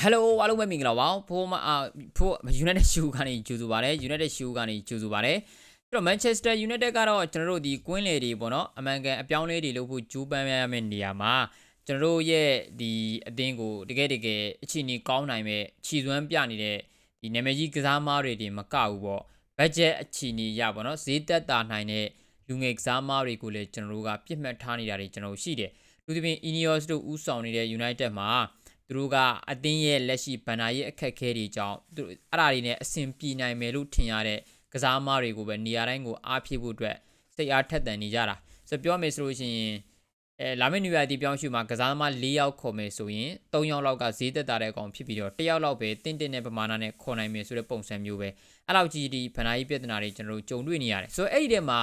ဟယ်လိုအားလုံးပဲမင်္ဂလာပါဖိုးမအာဖိုး United Shoe ကနေကြိုဆိုပါတယ် United Shoe ကနေကြိုဆိုပါတယ်အဲ့တော့ Manchester United ကတော့ကျွန်တော်တို့ဒီကွင်းလေတွေပေါ့နော်အမှန်ကန်အပြောင်းလဲတွေလုပ်ဖို့ကြိုးပမ်းရမယ့်နေရာမှာကျွန်တော်တို့ရဲ့ဒီအသင်းကိုတကယ်တကယ်အခြေအနေကောင်းနိုင်မဲ့ခြည်စွမ်းပြနေတဲ့ဒီနာမည်ကြီးကစားမားတွေတင်မကဘူးပေါ့ budget အခြေအနေရပေါ့နော်ဈေးသက်သာနိုင်တဲ့လူငယ်ကစားမားတွေကိုလည်းကျွန်တော်တို့ကပြစ်မှတ်ထားနေတာတွေကျွန်တော်တို့ရှိတယ်လူသဖြင့် Ineos တို့ဦးဆောင်နေတဲ့ United မှာ သူတို့ကအသင်းရဲ့လက်ရှိဗန်နာရဲ့အခက်အခဲတွေကြောင့်သူတို့အဲ့ဒါတွေနဲ့အဆင်ပြေနိုင်မယ်လို့ထင်ရတဲ့ကစားမားတွေကိုပဲနေရာတိုင်းကိုအားဖြည့်ဖို့အတွက်စိတ်အားထက်သန်နေကြတာဆိုတော့ပြောမယ်ဆိုလို့ရှိရင်အဲလာမယ့်နွေရာသီပြောင်းရွှေ့မှာကစားသမား၄ယောက်ခေါ်မယ်ဆိုရင်၃ယောက်လောက်ကဈေးသက်သာတဲ့အကောင်ဖြစ်ပြီးတော့၁ယောက်လောက်ပဲတင့်တင့်တဲ့ပမာဏနဲ့ခေါ်နိုင်မယ်ဆိုတဲ့ပုံစံမျိုးပဲအဲ့လောက်ကြီးဒီဗန်နာကြီးပြဿနာတွေကျွန်တော်တို့ကြုံတွေ့နေရတယ်ဆိုတော့အဲ့ဒီထဲမှာ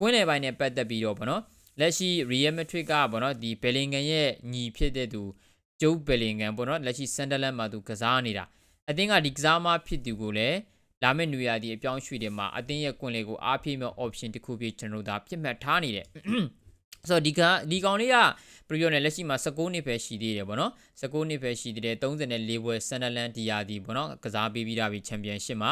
ကွင်းလယ်ပိုင်းနဲ့ပတ်သက်ပြီးတော့ဗောနော်လက်ရှိ Real Madrid ကဗောနော်ဒီ Bellingham ရဲ့ညီဖြစ်တဲ့သူ ဂျုပ်ဘယ်လင်ဂန်ပေါ့နော်လက်ရှိဆန်ဒလန်မှာသူကစားနေတာအသင်းကဒီကစားမဖြစ်သူကိုလည်းလာမယ့်နွေရာသီအပြောင်းရွှေ့တယ်မှာအသင်းရဲ့ကွန်လေကိုအားဖြည့်မဲ့ option တစ်ခုပြကျွန်တော်တို့ဒါပြစ်မှတ်ထားနေတယ်ဆိုတော့ဒီကဒီကောင်လေးကပြပြောနေလက်ရှိမှာ16နှစ်ပဲရှိသေးတယ်ပေါ့နော်16နှစ်ပဲရှိသေးတယ်34ပွဲဆန်ဒလန်ဒီယာဒီပေါ့နော်ကစားပေးပြီးတာပြီချန်ပီယံရှစ်မှာ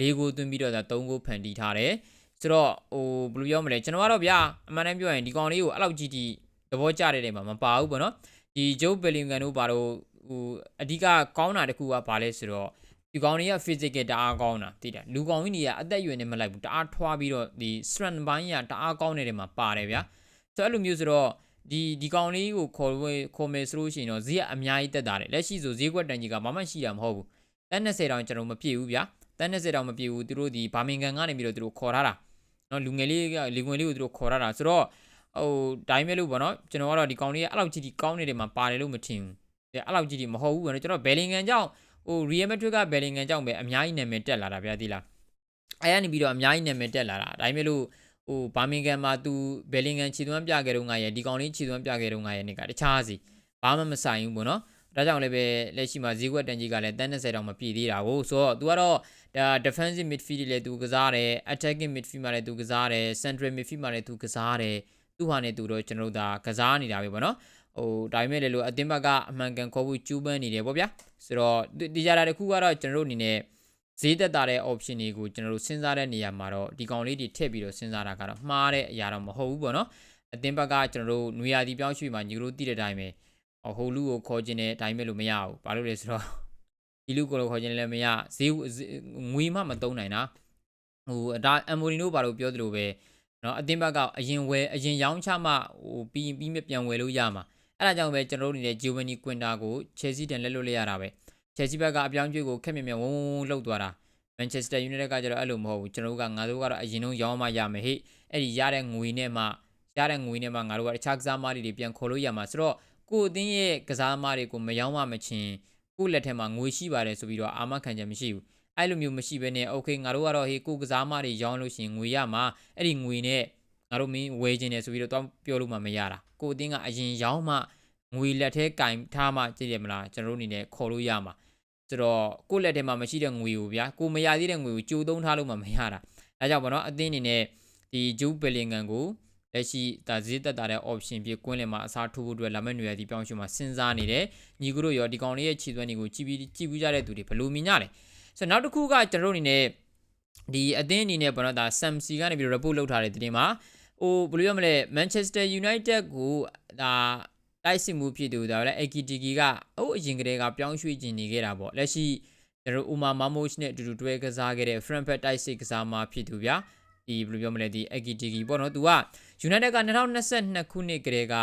၄ဂိုးသွင်းပြီးတော့ဒါ3ဂိုးဖန်တီးထားတယ်ဆိုတော့ဟိုဘယ်လိုပြောမလဲကျွန်တော်ကတော့ဗျာအမှန်တမ်းပြောရင်ဒီကောင်လေးကိုအဲ့လောက်ကြီးကြီးသဘောကျတဲ့နေမှာမပါဘူးပေါ့နော် ဒီဂျိုးဘယ်လင်ဂန်တို့ဘာလို့ဟိုအဓိကကောင်းတာတခုကဘာလဲဆိုတော့ဒီကောင်တွေက physical တအားကောင်းတာသိတယ်လူကောင်ကြီးတွေကအသက်အရွယ်နဲ့မလိုက်ဘူးတအားထွားပြီးတော့ဒီ strength ဘိုင်းကတအားကောင်းနေတဲ့မှာပါတယ်ဗျာဆိုတော့အဲ့လိုမျိုးဆိုတော့ဒီဒီကောင်လေးကိုခေါ်ခေါ်မယ်ဆိုလို့ရှိရင်တော့ဈေးကအများကြီးတက်တာတယ်လက်ရှိဆိုဈေးကွက်တန်ကြီးကဘာမှရှိတာမဟုတ်ဘူးတန်း20တောင်ကျွန်တော်မပြည့်ဘူးဗျာတန်း20တောင်မပြည့်ဘူးသူတို့ဒီဘာမင်ဂန်ကနေပြီးတော့သူတို့ခေါ်ထားတာနော်လူငယ်လေးကလူငယ်လေးကိုသူတို့ခေါ်ထားတာဆိုတော့ ဟိုဒိုင်းမဲလို့ပေါ့နော်ကျွန်တော်ကတော့ဒီကောင်လေးကအဲ့လောက်ကြီးကြီးကောင်းနေတယ်မှာပါတယ်လို့မထင်ဘူးတဲ့အဲ့လောက်ကြီးကြီးမဟုတ်ဘူးပေါ့နော်ကျွန်တော်ဘယ်လင်ဂန်ကြောင့်ဟို Real Madrid ကဘယ်လင်ဂန်ကြောင့်ပဲအများကြီးနာမည်တက်လာတာဗျာဒီလားအဲ့ရနေပြီးတော့အများကြီးနာမည်တက်လာတာဒါပေမဲ့လို့ဟိုဘာမင်ဂန်မှာသူဘယ်လင်ဂန်ခြေသွမ်းပြခဲ့တော့ငါရဲ့ဒီကောင်လေးခြေသွမ်းပြခဲ့တော့ငါရဲ့နေကတခြားစီဘာမှမဆိုင်ဘူးပေါ့နော်ဒါကြောင့်လည်းပဲလက်ရှိမှာဈေးကွက်တန်ကြီးကလည်းတန်း20တောင်မပြည့်သေးတာကိုဆိုတော့ तू ကတော့ဒါ defensive midfield တွေလည်း तू ကစားတယ် attacking midfield မှာလည်း तू ကစားတယ် central midfield မှာလည်း तू ကစားတယ် သူ့ဟာနဲ့သူတော့ကျွန်တော်တို့ဒါကစားနေတာပဲပေါ့နော်ဟိုဒါပေမဲ့လည်းလို့အတင်းဘက်ကအမှန်ကန်ခေါ်ဖို့ကျူးပန်းနေတယ်ပေါ့ဗျာဆိုတော့ဒီကြတာတစ်ခုကတော့ကျွန်တော်တို့အနေနဲ့ဈေးသက်သာတဲ့ option တွေကိုကျွန်တော်တို့စဉ်းစားတဲ့နေရာမှာတော့ဒီကောင်လေးတွေထည့်ပြီးတော့စဉ်းစားတာကတော့မှားတဲ့အရာတော့မဟုတ်ဘူးပေါ့နော်အတင်းဘက်ကကျွန်တော်တို့နွေရာသီပြောင်းရွှေ့မှာညီတို့တည်တဲ့အတိုင်းပဲဟိုလူကိုခေါ်ခြင်းတဲ့အတိုင်းပဲလို့မရဘူးဘာလို့လဲဆိုတော့ဒီလူကိုခေါ်ခြင်းလည်းမရဈေးငွေမှမသုံးနိုင်တာဟိုဒါအမ်မိုရီနိုဘာလို့ပြောသလိုပဲ နော်အသင်းဘက်ကအရင်ဝယ်အရင်ရောင်းချမှဟိုပြီးပြီးမြပြန်ဝယ်လို့ရမှာအဲ့ဒါကြောင့်ပဲကျွန်တော်တို့နေတဲ့ဂျိုဗနီကွင်တာကိုချယ်ဆီတန်လက်လို့လိုက်ရတာပဲချယ်ဆီဘက်ကအပြောင်းကျွေးကိုခက်မြမြဝုန်းဝုန်းလှုပ်သွားတာမန်ချက်စတာယူနိုက်တက်ကကျတော့အဲ့လိုမဟုတ်ဘူးကျွန်တော်တို့ကငါတို့ကတော့အရင်ဆုံးရောင်းမှရမယ်ဟေ့အဲ့ဒီရတဲ့ငွေနဲ့မှရတဲ့ငွေနဲ့မှငါတို့ကတခြားကစားမားတွေပြန်ခေါ်လို့ရမှာဆိုတော့ကိုအသင်းရဲ့ကစားမားတွေကိုမရောင်းမှမချင်းကိုလက်ထက်မှာငွေရှိပါတယ်ဆိုပြီးတော့အာမခံချက်မရှိဘူး အဲ့လိုမျိုးမရှိဘဲနဲ့ okay ငါတို့ကတော့ဟေးကိုကစားမတွေရောင်းလို့ရှင်ငွေရမှာအဲ့ဒီငွေနဲ့ငါတို့မင်းဝယ်ခြင်းတယ်ဆိုပြီးတော့တော့ပြောလို့မှမရတာကိုအတင်းကအရင်ရောင်းမှငွေလက်ထဲကင်ထားမှကြည့်ရမလားကျွန်တော်တို့အနေနဲ့ခေါ်လို့ရမှာဆိုတော့ကိုလက်ထဲမှာမရှိတဲ့ငွေကိုဗျာကိုမရသေးတဲ့ငွေကိုကြိုးသုံးထားလို့မှမရတာဒါကြောင့်ဗောနော်အတင်းအနေနဲ့ဒီဂျူးဘယ်လင်ဂန်ကိုလက်ရှိဒါဈေးတက်တာတဲ့ option ပြကွင်းလင်မှာအစားထိုးဖို့အတွက်လာမယ့်နေရာဒီပြောင်းရွှေ့မှာစဉ်းစားနေတယ်ညီကတို့ရောဒီကောင်လေးရဲ့ခြေသွင်းတွေကိုကြည့်ပြီးကြည့်ပြီးကြတဲ့သူတွေဘယ်လိုမြင်ကြလဲ ဆိုတော့နောက်တစ်ခုကကျွန်တော်တို့အနေနဲ့ဒီအသင်းအနေနဲ့ဘောနော်ဒါ Samsi ကနေပြီး report လုပ်ထားတဲ့တင်မှာဟိုဘယ်လိုပြောမလဲ Manchester United ကိုဒါတိုက်စစ်မှုဖြစ်သူဒါလည်း AKTK ကအိုးအရင်ကတည်းကပြောင်းရွှေ့ကျင်နေခဲ့တာပေါ့လက်ရှိကျွန်တော် Uma Mamosh နဲ့အတူတူတွဲကစားခဲ့တဲ့ Frankfurt တိုက်စစ်ကစားမှာဖြစ်သူဗျာဒီဘယ်လိုပြောမလဲဒီ AKTK ပေါ့နော်သူက United က2022ခုနှစ်ကတည်းက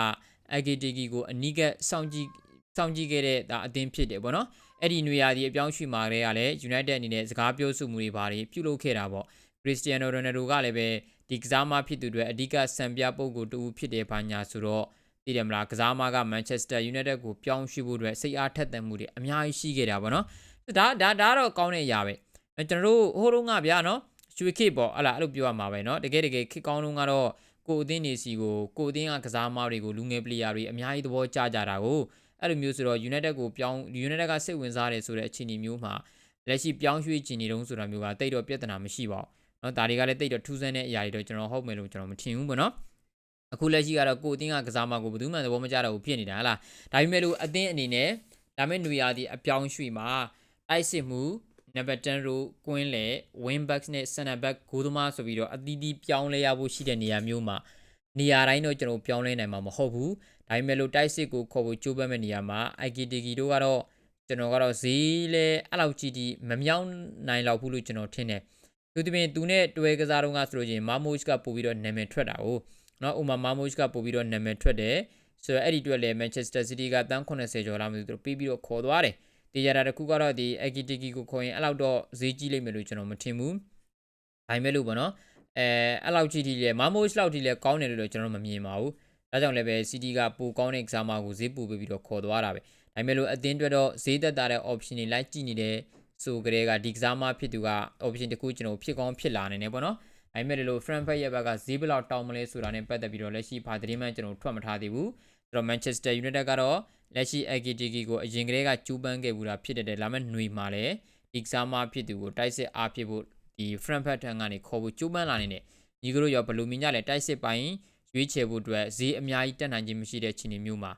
AKTK ကိုအနီးကပ်စောင့်ကြည့်စောင့်ကြည့်ခဲ့တဲ့ဒါအသင်းဖြစ်တယ်ပေါ့နော် အဲ့ဒီနွေရာသီအပြောင်းရွှေ့မှာတွေကလည်း United အနေနဲ့စကားပြောဆိုမှုတွေဘာတွေပြုလုပ်ခဲ့တာပေါ့ခရစ္စတီယာနိုရိုနယ်ဒိုကလည်းပဲဒီကစားမဖြစ်သူတွေအဓိကစံပြပုံကိုတူဖြစ်တယ်ဘာညာဆိုတော့သိတယ်မလားကစားမကမန်ချက်စတာယူနိုက်တက်ကိုပြောင်းရွှေ့ဖို့အတွက်စိတ်အားထက်သန်မှုတွေအများကြီးရှိခဲ့တာပေါ့နော်ဒါဒါဒါတော့ကောင်းတဲ့အရာပဲကျွန်တော်တို့ဟိုတုန်းကဗျာနော်ရွှေခေပေါ့ဟလာအဲ့လိုပြောရမှာပဲနော်တကယ်တကယ်ခေကောင်းတုန်းကတော့ကိုအသင်းနေစီကိုကိုအသင်းကကစားမတွေကိုလူငယ်ပလေယာတွေအများကြီးသဘောကျကြတာကို အဲ့လိုမျိုးဆိုတော့ United ကိုပြောင်း United ကစိတ်ဝင်စားတယ်ဆိုတဲ့အခြေအနေမျိုးမှာလက်ရှိပြောင်းရွှေ့ကျင်နေတုံးဆိုတာမျိုးကတိတ်တော့ပြဿနာမရှိပါဘူးเนาะဒါတွေကလည်းတိတ်တော့ထူးဆန်းတဲ့အရာတွေတော့ကျွန်တော်ဟုတ်မယ်လို့ကျွန်တော်မထင်ဘူးပေါ့နော်အခုလက်ရှိကတော့ကိုအသင်းကကစားမကိုဘယ်သူမှသဘောမကျတော့ဘူးဖြစ်နေတာဟလားဒါပေမဲ့လို့အသင်းအနေနဲ့ လာမယ့်နွေရာသီအပြောင်းရွှေ့မှာတိုက်စစ်မှုနံပါတ်10ရိုကွင်းလေ win back နဲ့ center back ဂိုးသမားဆိုပြီးတော့အသီးသီးပြောင်းလဲရဖို့ရှိတဲ့နေရာမျိုးမှာ နေရာတိုင်းတော့ကျွန်တော်ပြောင်းလဲနိုင်မှာမဟုတ်ဘူးဒါပေမဲ့လို့တိုက်စစ်ကိုခေါ်ဖို့ကြိုးပမ်းမဲ့နေရာမှာ IKTK တို့ကတော့ကျွန်တော်ကတော့ဈေးလဲအဲ့လောက်ကြီးကြီးမမြောင်းနိုင်လောက်ဘူးလို့ကျွန်တော်ထင်တယ်သူတပင်သူနဲ့တွဲကစားတော့ကဆိုလို့ချင်းမာမို့ချ်ကပို့ပြီးတော့နာမည်ထွက်တာ哦နော်ဥမာမာမို့ချ်ကပို့ပြီးတော့နာမည်ထွက်တယ်ဆိုတော့အဲ့ဒီအတွက်လည်း Manchester City ကတန်း80ကျော်လာမှသူတို့ပြီးပြီးတော့ခေါ်သွားတယ်တေးကြတာတစ်ခုကတော့ဒီ Ekitiki ကိုခေါ်ရင်အဲ့လောက်တော့ဈေးကြီးလိမ့်မယ်လို့ကျွန်တော်မထင်ဘူးဒါပေမဲ့လို့ပေါ့နော် အဲအဲ့လောက်ကြီးကြီးလေမာမို့ချ်လောက်ကြီးလေကောင်းတယ်လို့တော့ကျွန်တော်မမြင်ပါဘူးဒါကြောင့်လည်းပဲ City ကပိုကောင်းတဲ့ကစားမကိုဈေးပို့ပေးပြီးတော့ခေါ်သွားတာပဲဒါပေမဲ့လို့အသင်းအတွက်တော့ဈေးသက်သာတဲ့ option တွေလိုက်ကြည့်နေတဲ့ဆိုကြတဲ့ကဒီကစားမဖြစ်သူက option တစ်ခုကျွန်တော်ဖြစ်ကောင်းဖြစ်လာနေတယ်ပေါ့နော်ဒါပေမဲ့လို့ Frankfurt ရဲ့ဘက်ကဈေးဘယ်လောက်တောင်းမလဲဆိုတာနဲ့ပတ်သက်ပြီးတော့လက်ရှိဘာသတင်းမှကျွန်တော်ထွက်မထားသေးဘူးအဲ့တော့ Manchester United ကတော့လက်ရှိ AGTG ကိုအရင်ကတည်းကကျူးပန်းခဲ့ဘူးတာဖြစ်တဲ့လာမယ့်ຫນွေမှာလည်းဒီကစားမဖြစ်သူကိုတိုက်စစ်အားဖြစ်ဖို့ ဒီ Frankfurt ထံကနေခေါ်ဖို့ကျူးပန်းလာနေတဲ့ညီကတို့ရောဘယ်လိုမြင်ကြလဲတိုက်စစ်ပိုင်းရွေးချယ်ဖို့အတွက်ဈေးအများကြီးတက်နိုင်ခြင်းမရှိတဲ့ခြေအနေမျိုးမှာ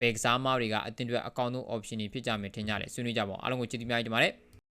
ဘယ်ကစားမတွေကအတင်းတွေအကောင့်ဆုံး option တွေဖြစ်ကြမယ်ထင်ကြတယ်ဆွေးနွေးကြပါဦးအားလုံးကိုကျေးဇူးများကြီးတင်ပါတယ်